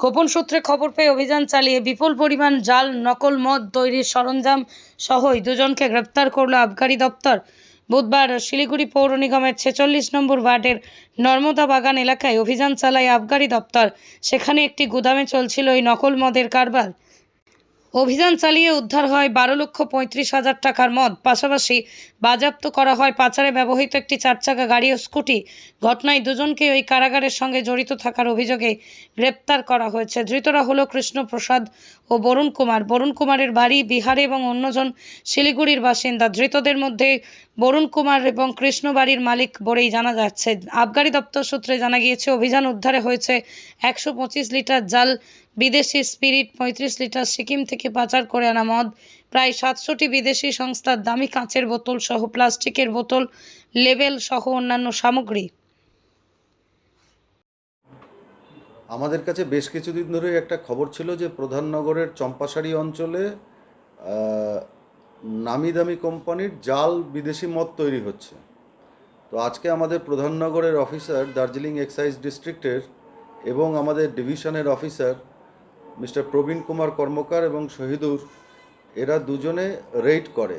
গোপন সূত্রে খবর পেয়ে অভিযান চালিয়ে বিপুল পরিমাণ জাল, নকল মদ, তৈরির সরঞ্জাম সহ দুজনকে গ্রেপ্তার করল আবগারি দপ্তর। বুধবার শিলিগুড়ি পৌর নিগমের ছেচল্লিশ নম্বর ওয়ার্ডের নর্মদা বাগান এলাকায় অভিযান চালায় আবগারি দপ্তর। সেখানে একটি গুদামে চলছিল এই নকল মদের কারবার। অভিযান চালিয়ে উদ্ধার হয় বারো লক্ষ পঁয়ত্রিশ হাজার টাকার মদ। পাশাপাশি বাজেয়াপ্ত করা হয় পাচারে ব্যবহৃত একটি চারচাকা গাড়ি ও স্কুটি। ঘটনায় দুজনকে ওই কারাগারের সঙ্গে জড়িত থাকার অভিযোগে গ্রেপ্তার করা হয়েছে। ধৃতরা হলো কৃষ্ণপ্রসাদ ও বরুণ কুমার। বরুণ কুমারের বাড়ি বিহারে এবং অন্যজন শিলিগুড়ির বাসিন্দা। ধৃতদের মধ্যে বরুণ কুমার এবং কৃষ্ণ বাড়ির মালিক বলেই জানা যাচ্ছে। আবগারি দপ্তর সূত্রে জানা গিয়েছে, অভিযান উদ্ধারে হয়েছে একশো পঁচিশ লিটার জাল বিদেশি স্পিরিট পঁয়ত্রিশ লিটার সিকিম থেকে পাচার করে আনা মদ, প্রায় সাতশোটি বিদেশি সংস্থার দামি কাঁচের বোতল সহ প্লাস্টিকের বোতল, লেবেল সহ অন্যান্য সামগ্রী। আমাদের কাছে বেশ কিছুদিন ধরে একটা খবর ছিল যে প্রধাননগরের চম্পাশাড়ি অঞ্চলে নামি দামি কোম্পানির জাল বিদেশি মদ তৈরি হচ্ছে। তো আজকে আমাদের প্রধাননগরের অফিসার, দার্জিলিং এক্সাইজ ডিস্ট্রিক্টের এবং আমাদের ডিভিশনের অফিসার মিস্টার প্রবীণ কুমার কর্মকার এবং শহীদুর, এরা দুজনে রেড করে।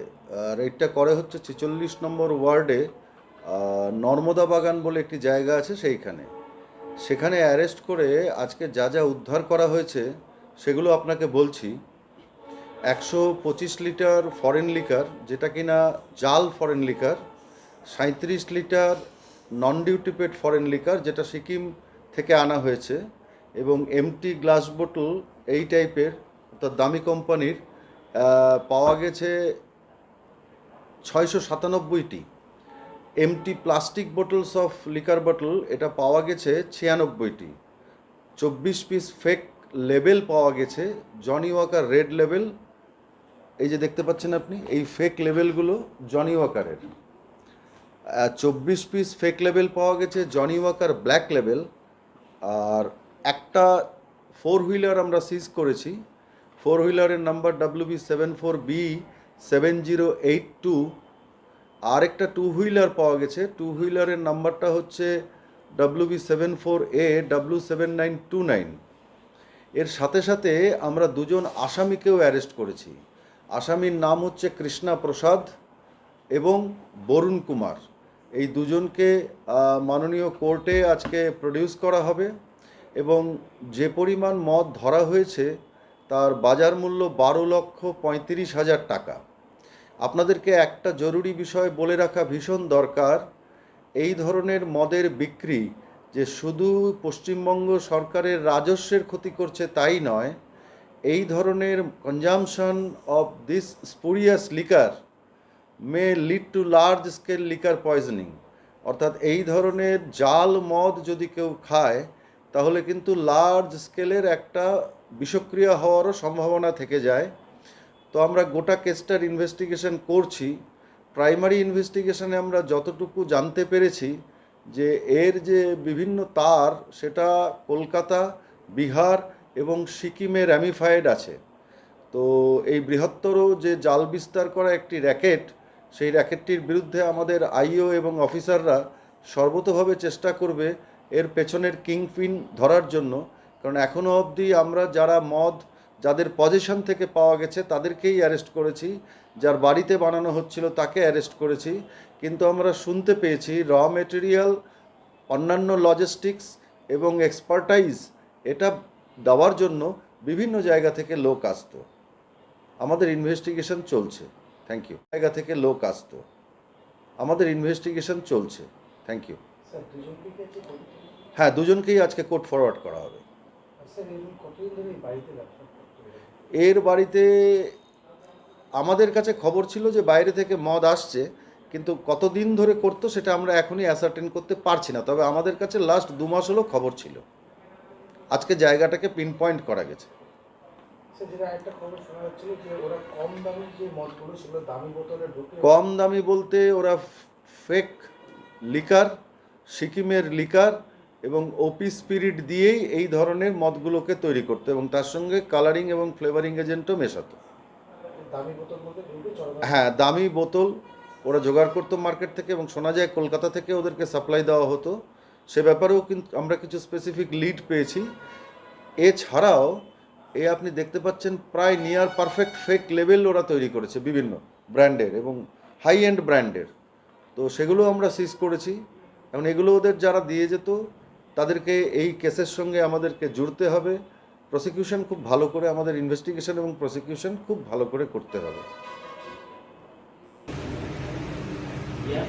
রেডটা করে হচ্ছে ছেচল্লিশ নম্বর ওয়ার্ডে নর্মদা বাগান বলে একটি জায়গা আছে সেইখানে। সেখানে অ্যারেস্ট করে আজকে যা যা উদ্ধার করা হয়েছে, সেগুলো আপনাকে বলছি। একশো পঁচিশ লিটার ফরেন লিকার যেটা কিনা জাল ফরেন লিকার সাঁত্রিশ litre non duty paid foreign liquor যেটা সিকিম থেকে আনা হয়েছে। এবং এমটি গ্লাস বোটল এই টাইপের, অর্থাৎ দামি কোম্পানির পাওয়া গেছে ছয়শো সাতানব্বইটি। Empty plastic bottles of liquor bottle এটা পাওয়া গেছে ছিয়ানব্বইটি। চব্বিশ পিস ফেক লেবেল পাওয়া গেছে জনি ওয়াকার রেড লেবেল এই যে দেখতে পাচ্ছেন আপনি, এই ফেক লেবেলগুলো জনি ওয়াকারের চব্বিশ পিস ফেক লেবেল পাওয়া গেছে জনি ওয়াকার ব্ল্যাক লেবেল আর একটা ফোর হুইলার আমরা সিজ করেছি। Four হুইলারের number W B seven four B seven zero eight two আর একটা টু হুইলার পাওয়া গেছে। টু হুইলারের নাম্বারটা হচ্ছে W B seven four A W seven nine two nine এর সাথে সাথে আমরা দুজন আসামিকেও অ্যারেস্ট করেছি। আসামির নাম হচ্ছে কৃষ্ণা প্রসাদ এবং বরুণ কুমার। এই দুজনকে মাননীয় কোর্টে আজকে প্রডিউস করা হবে। এবং যে পরিমাণ মদ ধরা হয়েছে, তার বাজার মূল্য বারো লক্ষ পঁয়ত্রিশ হাজার টাকা। আপনাদেরকে একটা জরুরি বিষয় বলে রাখা ভীষণ দরকার। এই ধরনের মদের বিক্রি যে শুধু পশ্চিমবঙ্গ সরকারের রাজস্বের ক্ষতি করছে তাই নয়, এই ধরনের consumption of this spurious liquor may lead to large scale liquor poisoning অর্থাৎ এই ধরনের জাল মদ যদি কেউ খায় তাহলে কিন্তু লার্জ স্কেলের একটা বিষক্রিয়া হওয়ারও সম্ভাবনা থেকে যায়। তো আমরা গোটা কেসটার ইনভেস্টিগেশন করছি। প্রাইমারি ইনভেস্টিগেশনে আমরা যতটুকু জানতে পেরেছি যে এর যে বিভিন্ন তার, সেটা কলকাতা, বিহার এবং সিকিমে র্যামিফাইড আছে। তো এই বৃহত্তর যে জাল বিস্তার করা একটি র্যাকেট সেই র্যাকেটটির বিরুদ্ধে আমাদের আইও এবং অফিসাররা সর্বতোভাবে চেষ্টা করবে এর পেছনের কিংপিন ধরার জন্য, কারণ এখনও অবধি আমরা যারা মদ, যাদের পজিশন থেকে পাওয়া গেছে তাদেরকেই অ্যারেস্ট করেছি, যার বাড়িতে বানানো হচ্ছিল তাকে অ্যারেস্ট করেছি, কিন্তু আমরা শুনতে পেয়েছি র মেটেরিয়াল, অন্যান্য লজিস্টিক্স এবং এক্সপার্টাইজ এটা দেওয়ার জন্য বিভিন্ন জায়গা থেকে লোক আসতো। আমাদের ইনভেস্টিগেশন চলছে। Thank you. জায়গা থেকে লোক আসতো। আমাদের ইনভেস্টিগেশন চলছে। Thank you. হ্যাঁ দুজনকেই আজকে কোর্ট ফরওয়ার্ড করা হবে? এর বাড়িতে আমাদের কাছে খবর ছিল যে বাইরে থেকে মদ আসছে কিন্তু কতদিন ধরে করতো সেটা আমরা এখনই অ্যাসার্টেন করতে পারছি না। তবে আমাদের কাছে লাস্ট দু মাস হলো খবর ছিল। আজকে জায়গাটাকে পিন পয়েন্ট করা গেছে। কম দামি বলতে ওরা ফেক লিকার সিকিমের লিকার এবং ওপি স্পিরিট দিয়েই এই ধরনের মদগুলোকে তৈরি করতো এবং তার সঙ্গে কালারিং এবং ফ্লেভারিং এজেন্টও মেশাতো। হ্যাঁ দামি বোতল ওরা জোগাড় করতো মার্কেট থেকে এবং শোনা যায় কলকাতা থেকে ওদেরকে সাপ্লাই দেওয়া হতো। সে ব্যাপারেও কিন্তু আমরা কিছু স্পেসিফিক লিড পেয়েছি। এছাড়াও এ আপনি দেখতে পাচ্ছেন প্রায় নিয়ার পারফেক্ট ফেক লেভেল ওরা তৈরি করেছে বিভিন্ন ব্র্যান্ডের এবং হাই এন্ড ব্র্যান্ডের তো সেগুলো আমরা সিজ করেছি। এবং এগুলো ওদের যারা দিয়ে যেত, তাদেরকে এই কেসের সঙ্গে আমাদেরকে জুড়তে হবে প্রসিকিউশন খুব ভালো করে, আমাদের ইনভেস্টিগেশন এবং প্রসিকিউশন খুব ভালো করে করতে হবে Yeah.